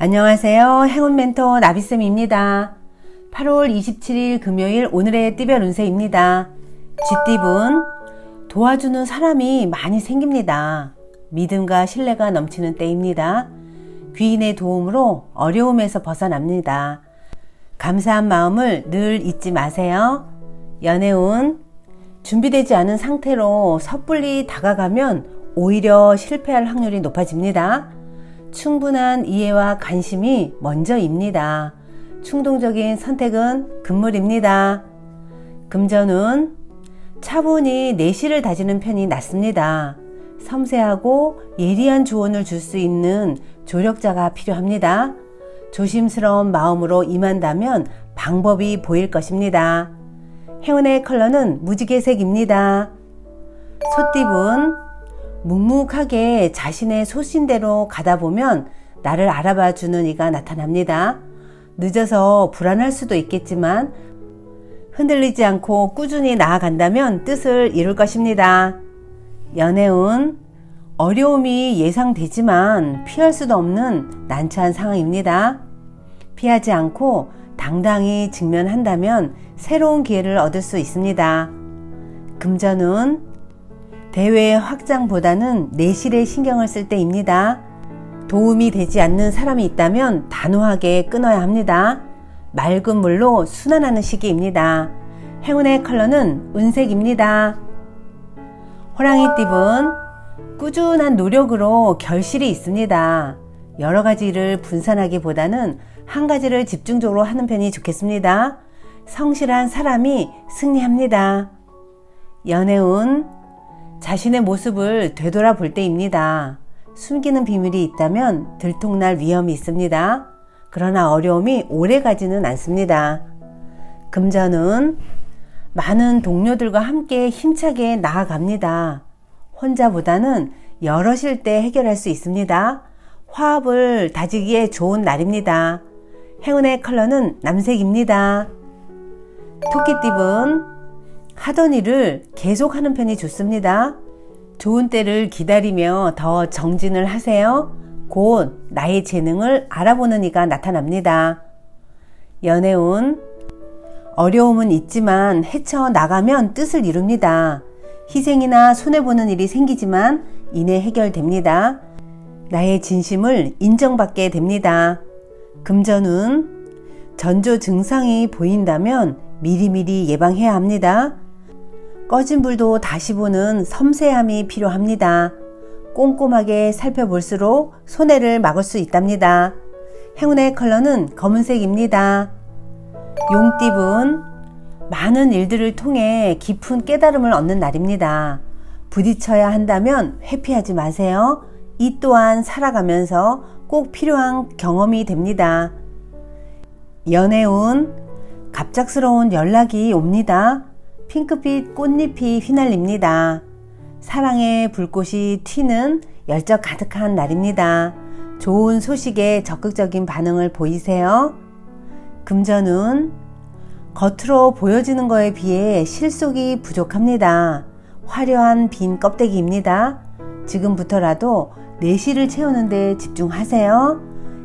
안녕하세요. 행운 멘토 나비쌤입니다. 8월 27일 금요일 오늘의 띠별 운세입니다. 쥐띠분 도와주는 사람이 많이 생깁니다. 믿음과 신뢰가 넘치는 때입니다. 귀인의 도움으로 어려움에서 벗어납니다. 감사한 마음을 늘 잊지 마세요. 연애운 준비되지 않은 상태로 섣불리 다가가면 오히려 실패할 확률이 높아집니다. 충분한 이해와 관심이 먼저입니다. 충동적인 선택은 금물입니다. 금전은 차분히 내실을 다지는 편이 낫습니다. 섬세하고 예리한 조언을 줄 수 있는 조력자가 필요합니다. 조심스러운 마음으로 임한다면 방법이 보일 것입니다. 행운의 컬러는 무지개색입니다. 소띠분 묵묵하게 자신의 소신대로 가다 보면 나를 알아봐 주는 이가 나타납니다. 늦어서 불안할 수도 있겠지만 흔들리지 않고 꾸준히 나아간다면 뜻을 이룰 것입니다. 연애운 어려움이 예상되지만 피할 수도 없는 난처한 상황입니다. 피하지 않고 당당히 직면한다면 새로운 기회를 얻을 수 있습니다. 금전운 대외 확장보다는 내실에 신경을 쓸 때입니다. 도움이 되지 않는 사람이 있다면 단호하게 끊어야 합니다. 맑은 물로 순환하는 시기입니다. 행운의 컬러는 은색입니다. 호랑이 띠분 꾸준한 노력으로 결실이 있습니다. 여러 가지를 분산하기보다는 한 가지를 집중적으로 하는 편이 좋겠습니다. 성실한 사람이 승리합니다. 연애운 자신의 모습을 되돌아 볼 때입니다. 숨기는 비밀이 있다면 들통날 위험이 있습니다. 그러나 어려움이 오래 가지는 않습니다. 금전은 많은 동료들과 함께 힘차게 나아갑니다. 혼자보다는 여럿일 때 해결할 수 있습니다. 화합을 다지기에 좋은 날입니다. 행운의 컬러는 남색입니다. 토끼띠분 하던 일을 계속하는 편이 좋습니다. 좋은 때를 기다리며 더 정진을 하세요. 곧 나의 재능을 알아보는 이가 나타납니다. 연애운 어려움은 있지만 헤쳐 나가면 뜻을 이룹니다. 희생이나 손해보는 일이 생기지만 이내 해결됩니다. 나의 진심을 인정받게 됩니다. 금전운 전조 증상이 보인다면 미리미리 예방해야 합니다. 꺼진 불도 다시 보는 섬세함이 필요합니다. 꼼꼼하게 살펴볼수록 손해를 막을 수 있답니다. 행운의 컬러는 검은색입니다. 용띠분, 많은 일들을 통해 깊은 깨달음을 얻는 날입니다. 부딪혀야 한다면 회피하지 마세요. 이 또한 살아가면서 꼭 필요한 경험이 됩니다. 연애운, 갑작스러운 연락이 옵니다. 핑크빛 꽃잎이 휘날립니다. 사랑의 불꽃이 튀는 열정 가득한 날입니다. 좋은 소식에 적극적인 반응을 보이세요. 금전은 겉으로 보여지는 것에 비해 실속이 부족합니다. 화려한 빈 껍데기입니다. 지금부터라도 내실을 채우는 데 집중하세요.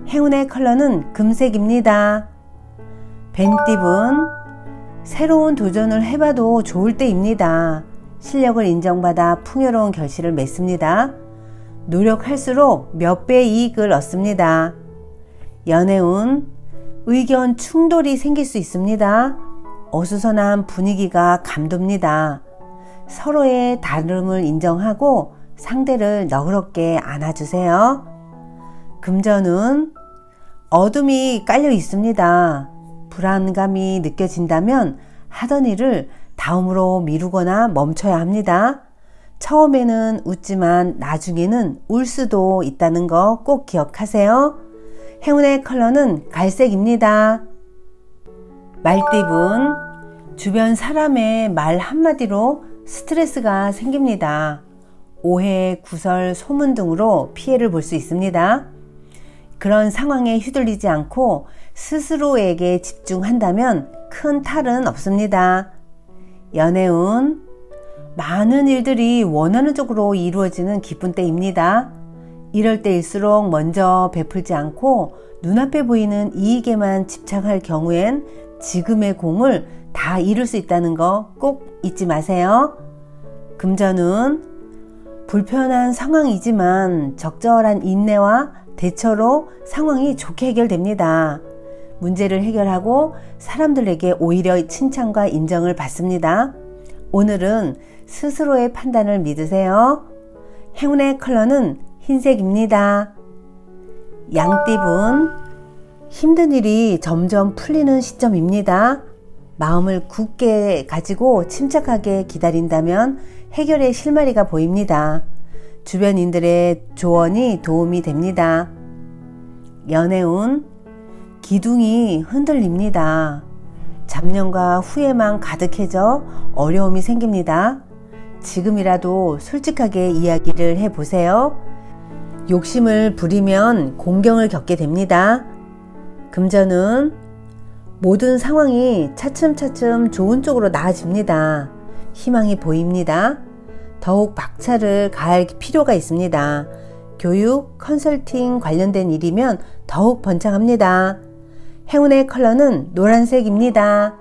행운의 컬러는 금색입니다. 뱀띠분 새로운 도전을 해봐도 좋을 때입니다. 실력을 인정받아 풍요로운 결실을 맺습니다. 노력할수록 몇 배 이익을 얻습니다. 연애운 의견 충돌이 생길 수 있습니다. 어수선한 분위기가 감돕니다. 서로의 다름을 인정하고 상대를 너그럽게 안아주세요. 금전은 어둠이 깔려 있습니다. 불안감이 느껴진다면 하던 일을 다음으로 미루거나 멈춰야 합니다. 처음에는 웃지만 나중에는 울 수도 있다는 거 꼭 기억하세요. 행운의 컬러는 갈색입니다. 말띠분, 주변 사람의 말 한마디로 스트레스가 생깁니다. 오해, 구설, 소문 등으로 피해를 볼 수 있습니다. 그런 상황에 휘둘리지 않고 스스로에게 집중한다면 큰 탈은 없습니다. 연애운 많은 일들이 원하는 쪽으로 이루어지는 기쁜 때입니다. 이럴 때일수록 먼저 베풀지 않고 눈앞에 보이는 이익에만 집착할 경우엔 지금의 공을 다 잃을 수 있다는 거 꼭 잊지 마세요. 금전은 불편한 상황이지만 적절한 인내와 대처로 상황이 좋게 해결됩니다. 문제를 해결하고 사람들에게 오히려 칭찬과 인정을 받습니다. 오늘은 스스로의 판단을 믿으세요. 행운의 컬러는 흰색입니다. 양띠분, 힘든 일이 점점 풀리는 시점입니다. 마음을 굳게 가지고 침착하게 기다린다면 해결의 실마리가 보입니다. 주변인들의 조언이 도움이 됩니다. 연애운, 기둥이 흔들립니다. 잡념과 후회만 가득해져 어려움이 생깁니다. 지금이라도 솔직하게 이야기를 해보세요. 욕심을 부리면 공경을 겪게 됩니다. 금전은 모든 상황이 차츰차츰 좋은 쪽으로 나아집니다. 희망이 보입니다. 더욱 박차를 가할 필요가 있습니다. 교육, 컨설팅 관련된 일이면 더욱 번창합니다. 행운의 컬러는 노란색입니다.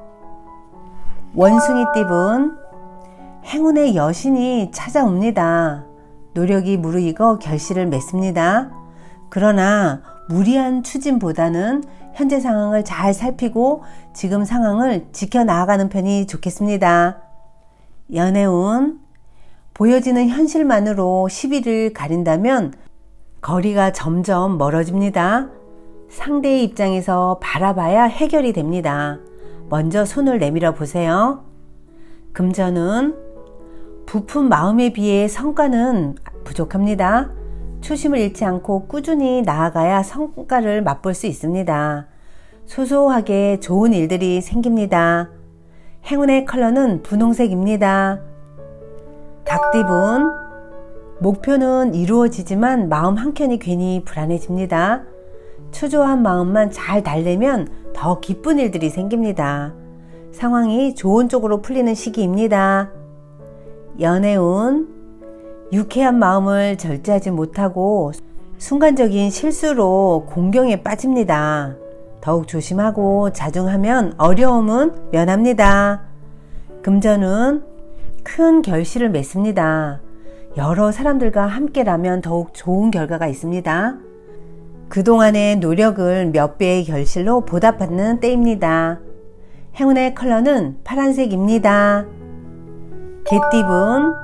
원숭이 띠분 행운의 여신이 찾아옵니다. 노력이 무르익어 결실을 맺습니다. 그러나 무리한 추진보다는 현재 상황을 잘 살피고 지금 상황을 지켜나가는 편이 좋겠습니다. 연애운 보여지는 현실만으로 시비를 가린다면 거리가 점점 멀어집니다. 상대의 입장에서 바라봐야 해결이 됩니다. 먼저 손을 내밀어 보세요. 금전은 부푼 마음에 비해 성과는 부족합니다. 초심을 잃지 않고 꾸준히 나아가야 성과를 맛볼 수 있습니다. 소소하게 좋은 일들이 생깁니다. 행운의 컬러는 분홍색입니다. 닭띠분 목표는 이루어지지만 마음 한켠이 괜히 불안해집니다. 초조한 마음만 잘 달래면 더 기쁜 일들이 생깁니다. 상황이 좋은 쪽으로 풀리는 시기입니다. 연애운 유쾌한 마음을 절제하지 못하고 순간적인 실수로 공경에 빠집니다. 더욱 조심하고 자중하면 어려움은 면합니다. 금전은 큰 결실을 맺습니다. 여러 사람들과 함께라면 더욱 좋은 결과가 있습니다. 그동안의 노력을 몇 배의 결실로 보답받는 때입니다. 행운의 컬러는 파란색입니다. 개띠분,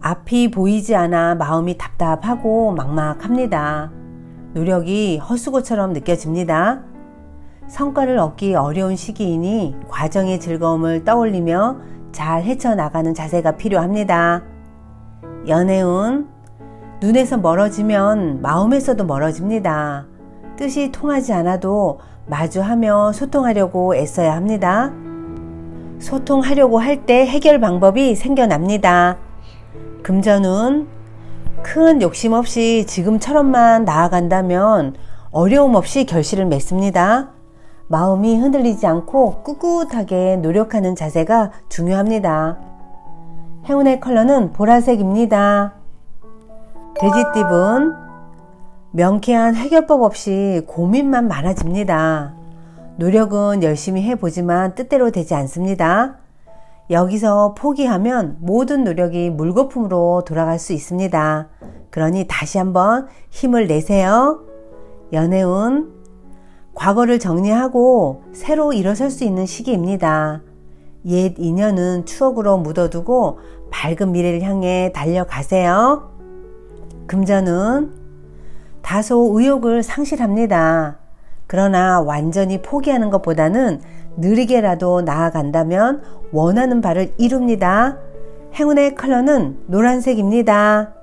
앞이 보이지 않아 마음이 답답하고 막막합니다. 노력이 헛수고처럼 느껴집니다. 성과를 얻기 어려운 시기이니 과정의 즐거움을 떠올리며 잘 헤쳐나가는 자세가 필요합니다. 연애운, 눈에서 멀어지면 마음에서도 멀어집니다. 뜻이 통하지 않아도 마주하며 소통하려고 애써야 합니다. 소통하려고 할 때 해결 방법이 생겨납니다. 금전은 큰 욕심 없이 지금처럼만 나아간다면 어려움 없이 결실을 맺습니다. 마음이 흔들리지 않고 꿋꿋하게 노력하는 자세가 중요합니다. 행운의 컬러는 보라색입니다. 돼지띠분 명쾌한 해결법 없이 고민만 많아집니다. 노력은 열심히 해보지만 뜻대로 되지 않습니다. 여기서 포기하면 모든 노력이 물거품으로 돌아갈 수 있습니다. 그러니 다시 한번 힘을 내세요. 연애운 과거를 정리하고 새로 일어설 수 있는 시기입니다. 옛 인연은 추억으로 묻어두고 밝은 미래를 향해 달려가세요. 금전은 다소 의욕을 상실합니다. 그러나 완전히 포기하는 것보다는 느리게라도 나아간다면 원하는 바를 이룹니다. 행운의 컬러는 노란색입니다.